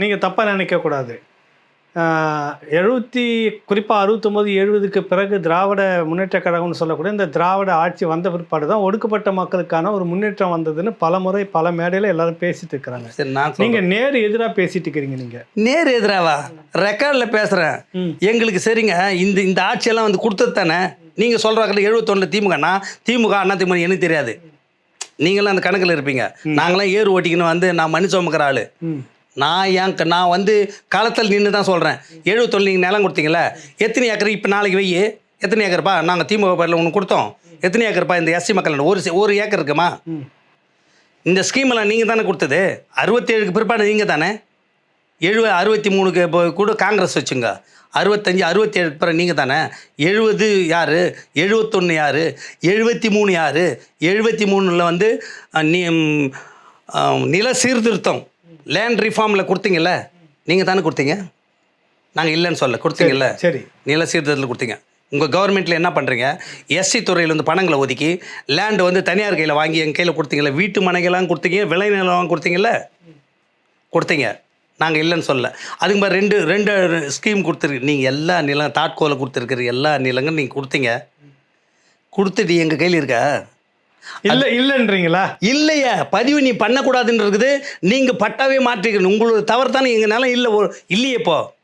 நீங்கள் தப்பாக நினைக்கக்கூடாது எழுபத்தி குறிப்பாக அறுபத்தொம்போது எழுபதுக்கு பிறகு திராவிட முன்னேற்ற கழகம்னு சொல்லக்கூடிய இந்த திராவிட ஆட்சி வந்த பிற்பாடு தான் ஒடுக்கப்பட்ட மக்களுக்கான ஒரு முன்னேற்றம் வந்ததுன்னு பல முறை பல மேடையில் எல்லாரும் பேசிட்டு இருக்கிறாங்க. சரி நான். நீங்கள் நேர் எதிராக பேசிட்டு இருக்கிறீங்க நீங்கள் நேர் எதிராவா? ரெக்கார்டில் பேசுகிறேன். எங்களுக்கு சரிங்க. இந்த இந்த ஆட்சியெல்லாம் வந்து கொடுத்தது தானே? நீங்கள் சொல்கிறாங்கல்ல எழுபத்தொன்னில் திமுகனா திமுக அண்ணா திமுக எனக்கு தெரியாது. நீங்களாம் அந்த கணக்கில் இருப்பீங்க. நாங்களாம் ஏர் ஓட்டிக்கின்னு வந்து நான் மணி சுமக்கிற ஆள். நான் ஏன் நான் வந்து களத்தில் நின்று தான் சொல்கிறேன் எழுபத்தொன்னு நீங்கள் நிலம் கொடுத்தீங்களே எத்தனை ஏக்கர்? இப்போ நாளைக்கு வெயி எத்தனை ஏக்கர்ப்பா? நாங்கள் திமுக பேரில் ஒன்று கொடுத்தோம். எத்தனை ஏக்கர்ப்பா? இந்த எஸ்சி மக்கள் ஒரு ஒரு ஏக்கர் இருக்குமா? இந்த ஸ்கீமெல்லாம் நீங்கள் தானே கொடுத்தது? அறுபத்தேழுக்கு பிற்பாடு நீங்கள் தானே? எழுப அறுபத்தி மூணுக்கு இப்போ கூட காங்கிரஸ் வச்சுங்க. அறுபத்தஞ்சு அறுபத்தேழுக்கு பிறகு நீங்கள் தானே? எழுபது யார்? எழுபத்தொன்று யார்? எழுபத்தி மூணு யார் எழுபத்தி மூணில் வந்து நில சீர்திருத்தம். லேண்ட் ரிஃபார்மில் கொடுத்தீங்கல்ல நீங்கள் தானே கொடுத்தீங்க? நாங்கள் இல்லைன்னு சொல்ல கொடுத்தீங்கல்ல. சரி நில சீர்திருத்தத்தில் கொடுத்தீங்க. உங்கள் கவர்மெண்ட்டில் என்ன பண்ணுறீங்க எஸ்சி துறையில் வந்து பணங்களை ஒதுக்கி லேண்டு வந்து தனியார் கையில் வாங்கி எங்கள் கையில் கொடுத்தீங்களா வீட்டு மனைகள்லாம் கொடுத்தீங்க விளை நிலம் கொடுத்தீங்கல்ல? கொடுத்தீங்க. நாங்கள் இல்லைன்னு சொல்ல அதுக்கு மாதிரி ரெண்டு ரெண்டு ஸ்கீம் கொடுத்துருக்கு. நீங்கள் எல்லா நிலம் தாட்கோலை கொடுத்துருக்குற எல்லா நிலங்களும் நீங்கள் கொடுத்தீங்க. கொடுத்துட்டு எங்கள் கையில் இருக்கா? இல்லை இல்லைன்றீங்களா? இல்லையா. பதிவு நீ பண்ணக்கூடாதுன்னு இருக்குது. நீங்கள் பட்டாவே மாற்றிக்கணும். உங்களோட தவறு தானே. எங்கள் நிலம் இல்லை இல்லையே இப்போ.